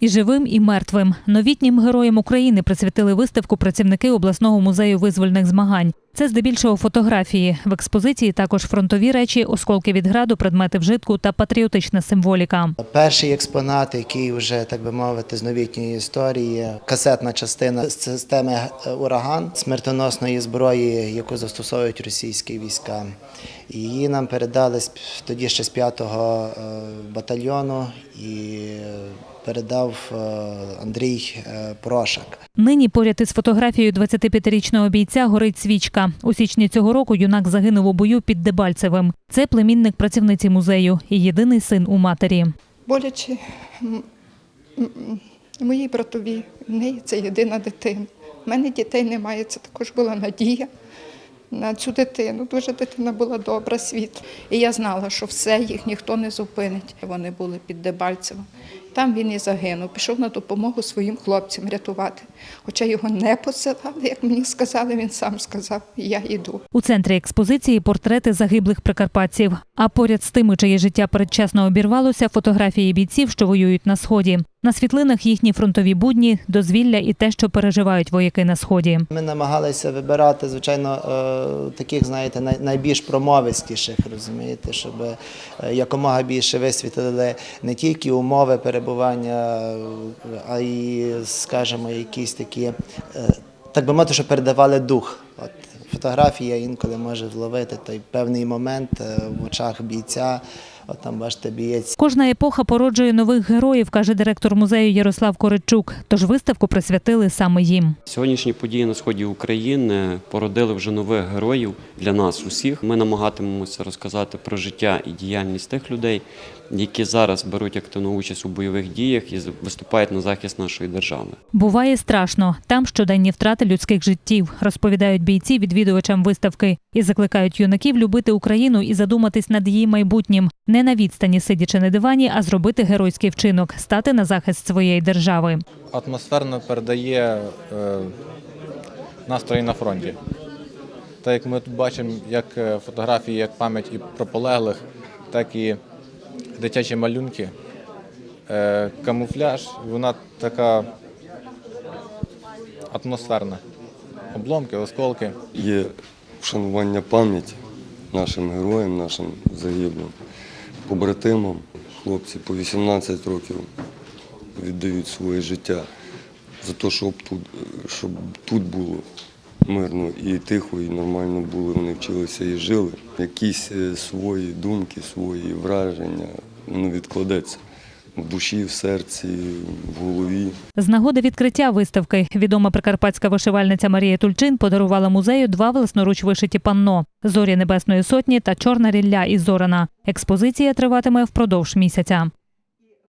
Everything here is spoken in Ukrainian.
І живим, і мертвим. Новітнім героям України присвятили виставку працівники обласного музею визвольних змагань. Це здебільшого фотографії. В експозиції також фронтові речі, осколки від граду, предмети вжитку та патріотична символіка. Перший експонат, який вже так би мовити, з новітньої історії, касетна частина з системи ураган смертоносної зброї, яку застосовують російські війська. Її нам передали тоді ще з 5-го е, батальйону і передав е, Андрій е, Порошак. Нині поряд із фотографією 25-річного бійця горить свічка. У січні цього року юнак загинув у бою під Дебальцевим. Це племінник працівниці музею і єдиний син у матері. м- моїй братові. В неї це єдина дитина. У мене дітей немає, це також була надія на цю дитину. Дуже дитина була добра, світ. І я знала, що все їх ніхто не зупинить. Вони були під Дебальцевом. Там він і загинув. Пішов на допомогу своїм хлопцям рятувати. Хоча його не посилали, як мені сказали, він сам сказав, я йду. У центрі експозиції портрети загиблих прикарпатців. А поряд з тими, чиє життя передчасно обірвалося, фотографії бійців, що воюють на сході. На світлинах їхні фронтові будні, дозвілля і те, що переживають вояки на сході. Ми намагалися вибирати, звичайно, е, таких, знаєте, найбільш промовистіших, розумієте, щоб е, якомога більше висвітлили не тільки умови перебування, а й, скажімо, якісь такі, е, так би мовити, що передавали дух. От фотографія інколи може вловити той певний момент в очах бійця. От там бачите, бієць Кожна епоха породжує нових героїв, каже директор музею Ярослав Коричук. Тож виставку присвятили саме їм. Сьогоднішні події на сході України породили вже нових героїв для нас усіх. Ми намагатимемося розказати про життя і діяльність тих людей, які зараз беруть активну участь у бойових діях і виступають на захист нашої держави. Буває страшно. Там щоденні втрати людських життів, розповідають бійці відвідувачам виставки і закликають юнаків любити Україну і задуматись над її майбутнім. Не на відстані сидячи на дивані, а зробити геройський вчинок, стати на захист своєї держави. атмосферно передає е, настрої на фронті. Так як ми тут бачимо як е, фотографії, як пам'ять і про полеглих, так і дитячі малюнки. Е, камуфляж, вона така атмосферна. Обломки, осколки. є вшанування пам'яті нашим героям, нашим загиблим, побратимам. Хлопці по 18 років віддають своє життя за те, щоб тут, щоб тут було мирно і тихо, і нормально було. Вони вчилися і жили. Якісь е, свої думки, свої враження, воно відкладеться в душі, в серці, в голові. З нагоди відкриття виставки відома прикарпатська вишивальниця Марія Тульчин подарувала музею два власноруч вишиті панно зорі Небесної Сотні та Чорна рілля із Зорана. Експозиція триватиме впродовж місяця.